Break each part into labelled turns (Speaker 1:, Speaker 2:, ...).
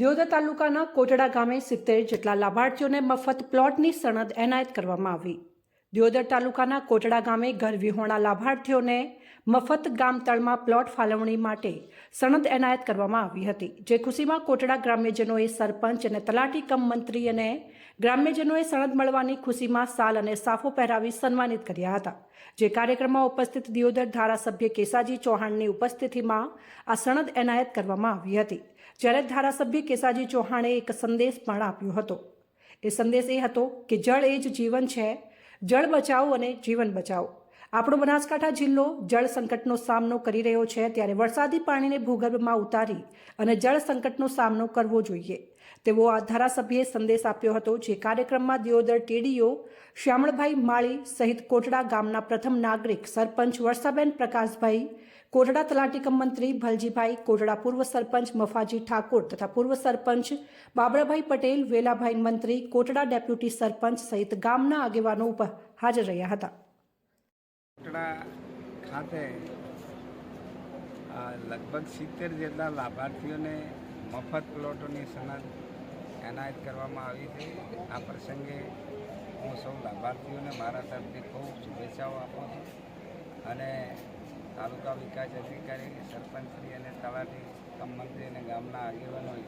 Speaker 1: દિયોદર તાલુકાના કોટડા ગામે સિત્તેર જેટલા લાભાર્થીઓને મફત પ્લોટની સનદ એનાયત કરવામાં આવી. દિયોદર તાલુકાના કોટડા ગામે ઘર વિહોણા લાભાર્થીઓને મફત ગામતળમાં પ્લોટ ફાળવણી માટે સનદ એનાયત કરવામાં આવી હતી, જે ખુશીમાં કોટડા ગ્રામ્યજનોએ સરપંચ અને તલાટી કમ મંત્રી અને ગ્રામ્યજનોએ સનદ મળવાની ખુશીમાં સાલ અને સાફો પહેરાવી સન્માનિત કર્યા હતા. જે કાર્યક્રમમાં ઉપસ્થિત દિયોદર ધારાસભ્ય કેસાજી ચૌહાણની ઉપસ્થિતિમાં આ સનદ એનાયત કરવામાં આવી હતી, જ્યારે ધારાસભ્ય કેસાજી ચૌહાણે એક સંદેશ પણ આપ્યો હતો. એ સંદેશ એ હતો કે જળ એ જ જીવન છે જળ બચાવો અને જીવન બચાવો. આપણો બનાસકાંઠા જિલ્લો જળ સંકટનો સામનો કરી રહ્યો છે ત્યારે વરસાદી પાણીને ભૂગર્ભમાં ઉતારી અને જળ સંકટનો સામનો કરવો જોઈએ. તેવો આ ધારાસભ્યએ સંદેશ આપ્યો હતો જે કાર્યક્રમમાં દિયોદર ટીડીઓ શ્યામળભાઈ માળી સહિત કોટડા ગામના પ્રથમ નાગરિક સરપંચ વર્ષાબેન પ્રકાશભાઈ કોટડા તલાટીકમ મંત્રી ભલજીભાઈ કોટડા પૂર્વ સરપંચ મફાજી ઠાકોર તથા પૂર્વ સરપંચ બાબરાભાઈ પટેલ, વેલાભાઈ મંત્રી કોટડા ડેપ્યુટી સરપંચ સહિત ગામના આગેવાનો ઉપર હાજર રહ્યા હતા.
Speaker 2: ખાતે લગભગ સિત્તેર જેટલા લાભાર્થીઓને મફત પ્લોટોની સનદ એનાયત કરવામાં આવી છે. આ પ્રસંગે હું સૌ લાભાર્થીઓને મારા તરફથી ખૂબ શુભેચ્છાઓ આપું છું અને તાલુકા વિકાસ અધિકારી સરપંચશ્રી અને તલાટી કમ અને ગામના આગેવાનોએ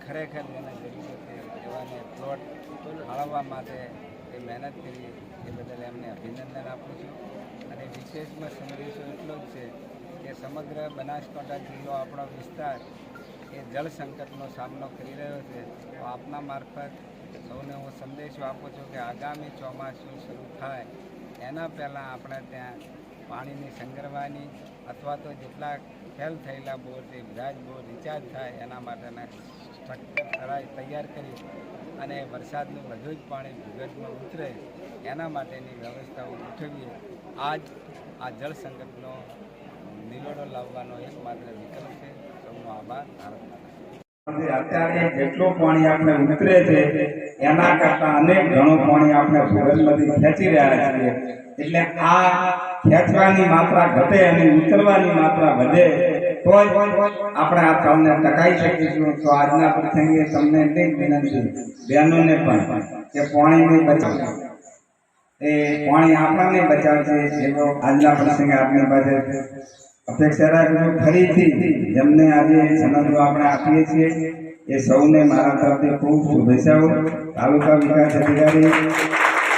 Speaker 2: ખરેખર જેને જરૂર છે, એવાને પ્લોટ ફાળવવા માટે એ મહેનત કરી એ બદલ એમને અભિનંદન આપું છું. અને વિશેષમાં સંદેશો એટલો જ છે કે સમગ્ર બનાસકાંઠા જિલ્લો આપણો વિસ્તાર એ જળ સંકટનો સામનો કરી રહ્યો છે. તો આપના મારફત સૌને હું સંદેશો આપું છું કે આગામી ચોમાસું શરૂ થાય એના પહેલાં આપણે ત્યાં પાણીની સંગ્રહવાની અથવા તો જેટલા ફેલ થયેલા બોર, તે બધા જ બોર રિચાર્જ થાય એના માટેના સ્ટ્રક્ચર તૈયાર કરી અને વરસાદનું બધું જ પાણી ભૂગર્ભમાં ઉતરે એના માટેની વ્યવસ્થાઓ ગોઠવીએ. જ આ જળ સંકટનો નિવેડો લાવવાનો એકમાત્ર વિકલ્પ છે. સૌનો આભાર. ભારત
Speaker 3: અત્યારે જેટલું પાણી આપણે ઉતરે છે એના કરતા અનેક ઘણું પાણી આપણે ભૂગર્ભમાંથી ખેંચી રહ્યા છીએ. એટલે આ ખેંચવાની માત્રા ઘટે અને ઉતરવાની માત્રા વધે તો જ આપણે આ કામને ટકાઈ શકીશું. તો આજના પ્રસંગે તમને એટલી વિનંતી, બહેનોને પણ, કે પાણીને બચાવો એ પાણી આપણને બચાવશે એવો આજના પ્રસંગે આપણી પાસે અપેક્ષા રાખજો. ફરીથી જેમને આજે સમજો આપણે આપીએ છીએ એ સૌને મારા તરફથી ખૂબ શુભેચ્છાઓ. તાલુકા વિકાસ અધિકારી,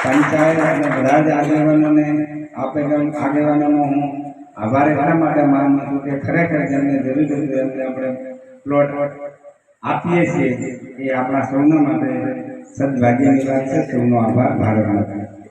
Speaker 3: પંચાયત અને બધા જ આગેવાનોને આપેલા આગેવાનોનો હું આભાર એટલા માટે માનું છું કે ખરેખર જેમને જરૂર હતી એમને આપણે પ્લોટ આપીએ છીએ. એ આપણા સૌના માટે સદભાગ્યની વાત છે. સૌનો આભાર. ભારત માતા